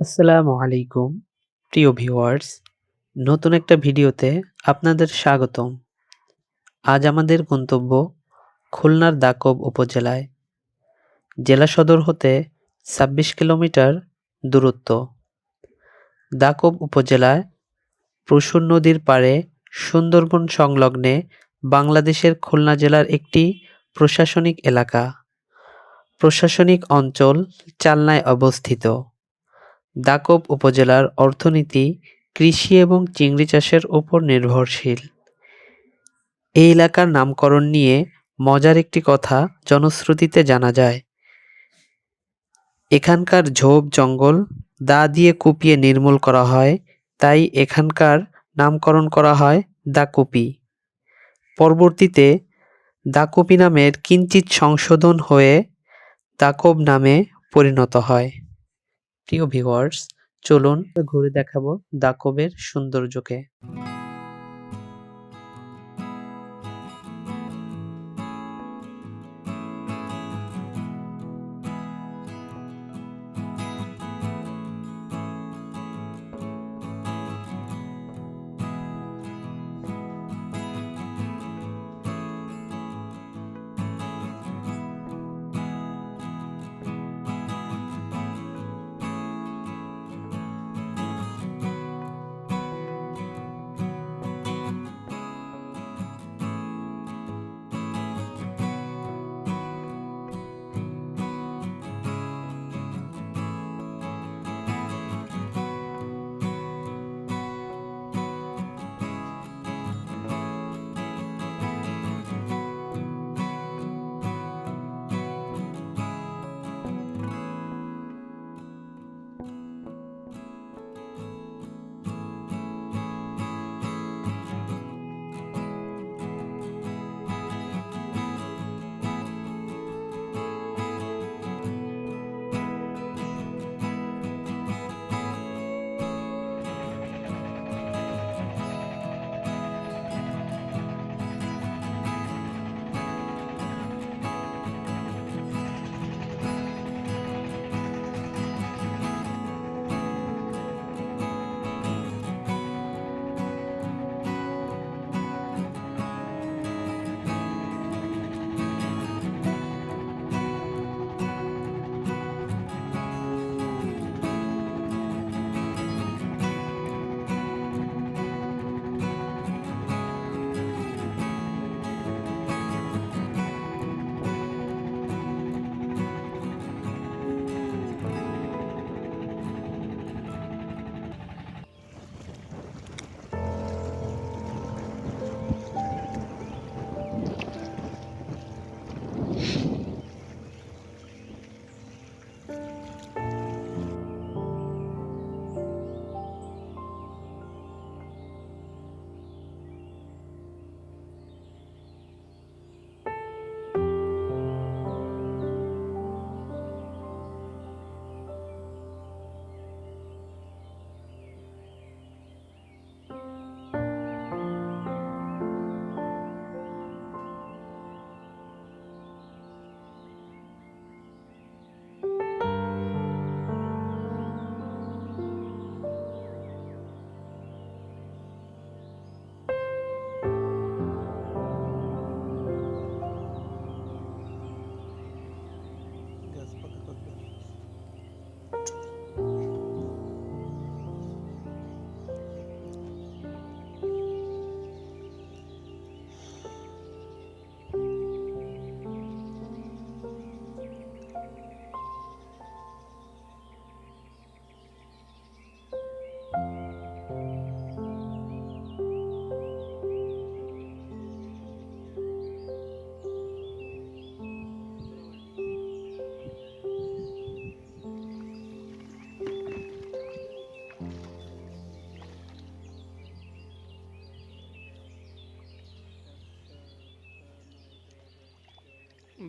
আসসালামু আলাইকুম, প্রিয় ভিউয়ার্স। নতুন একটা ভিডিওতে আপনাদের স্বাগতম। আজ আমাদের গন্তব্য খুলনার দাকব উপজেলায়। জেলা সদর হতে ছাব্বিশ কিলোমিটার দূরত্ব। দাকব উপজেলায় প্রসূন নদীর পাড়ে সুন্দরবন সংলগ্নে বাংলাদেশের খুলনা জেলার একটি প্রশাসনিক এলাকা। প্রশাসনিক অঞ্চল চালনায় অবস্থিত। দাকব উপজেলার অর্থনীতি, কৃষি এবং চিংড়ি চাষের উপর নির্ভরশীল। এই এলাকার নামকরণ নিয়ে মজার একটি কথা জনশ্রুতিতে জানা যায়। এখানকার ঝোপ জঙ্গল দা দিয়ে কুপিয়ে নির্মূল করা হয়, তাই এখানকার নামকরণ করা হয় দাকুপি। পরবর্তীতে দাকুপি নামের কিঞ্চিত সংশোধন হয়ে দাকব নামে পরিণত হয়। প্রিয় ভিউয়ার্স চলুন ঘুরে দেখাবো দাকবের সৌন্দর্যকে।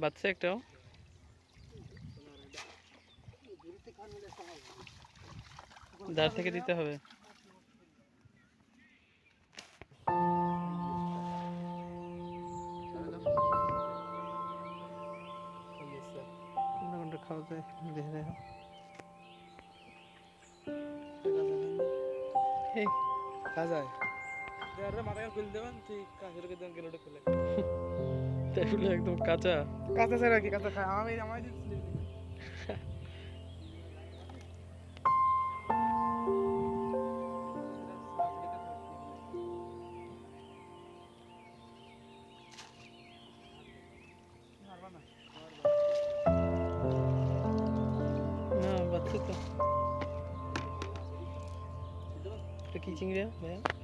বাচ্চা একটাও। দাঁড় থেকে দিতে হবে। খাওয়া যায় দেখে দেখো। এই। কাজায় দেয়ারে মাথা খুলে দেবেন তুই কাজের কে দেন গেলোটা খুলে। এগুলো একদম কাঁচা। কাঁচা ছাড়া কি কাঁচা খায়? আমি আমায় দিচ্ছি না বাচ্চা তো। কি চিংড়ি ভাইয়া?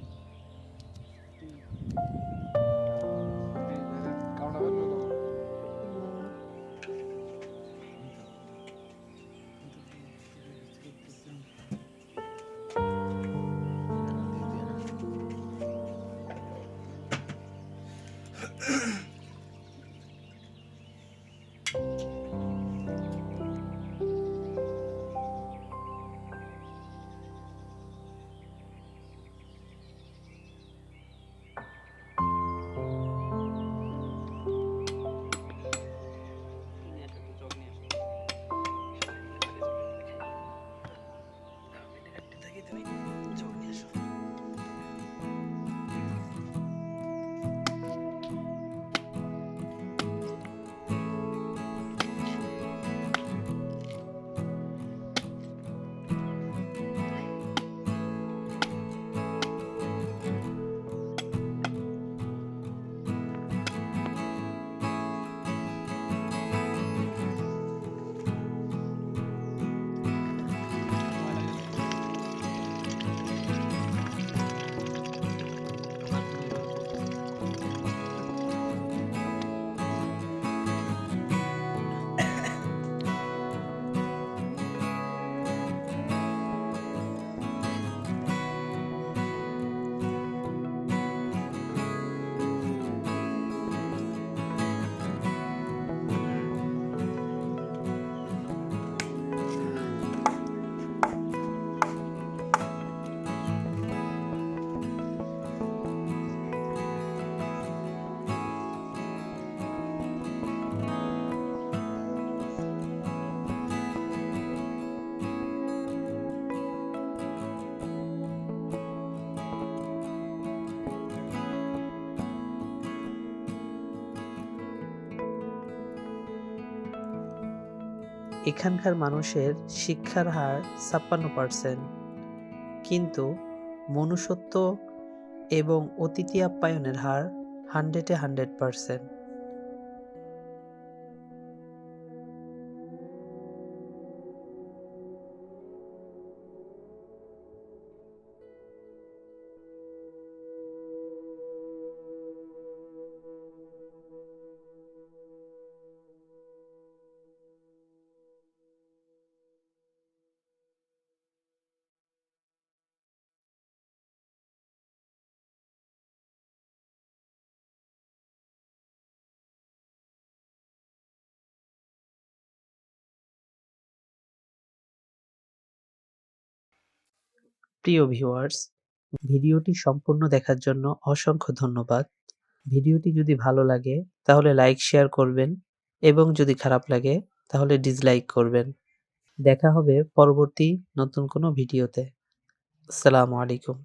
এখানকার মানুষের শিক্ষার হার ছাপ্পান্ন পার্সেন্ট কিন্তু মনুষ্যত্ব এবং অতিথি আপ্যায়নের হার হান্ড্রেডে হান্ড্রেড পার্সেন্ট প্রিয় ভিউয়ার্স ভিডিওটি সম্পূর্ণ দেখার জন্য অসংখ্য ধন্যবাদ। ভিডিওটি যদি ভালো লাগে, তাহলে লাইক শেয়ার করবেন এবং যদি খারাপ লাগে, তাহলে ডিসলাইক করবেন। দেখা হবে পরবর্তী নতুন কোনো ভিডিওতে। আসসালামু আলাইকুম।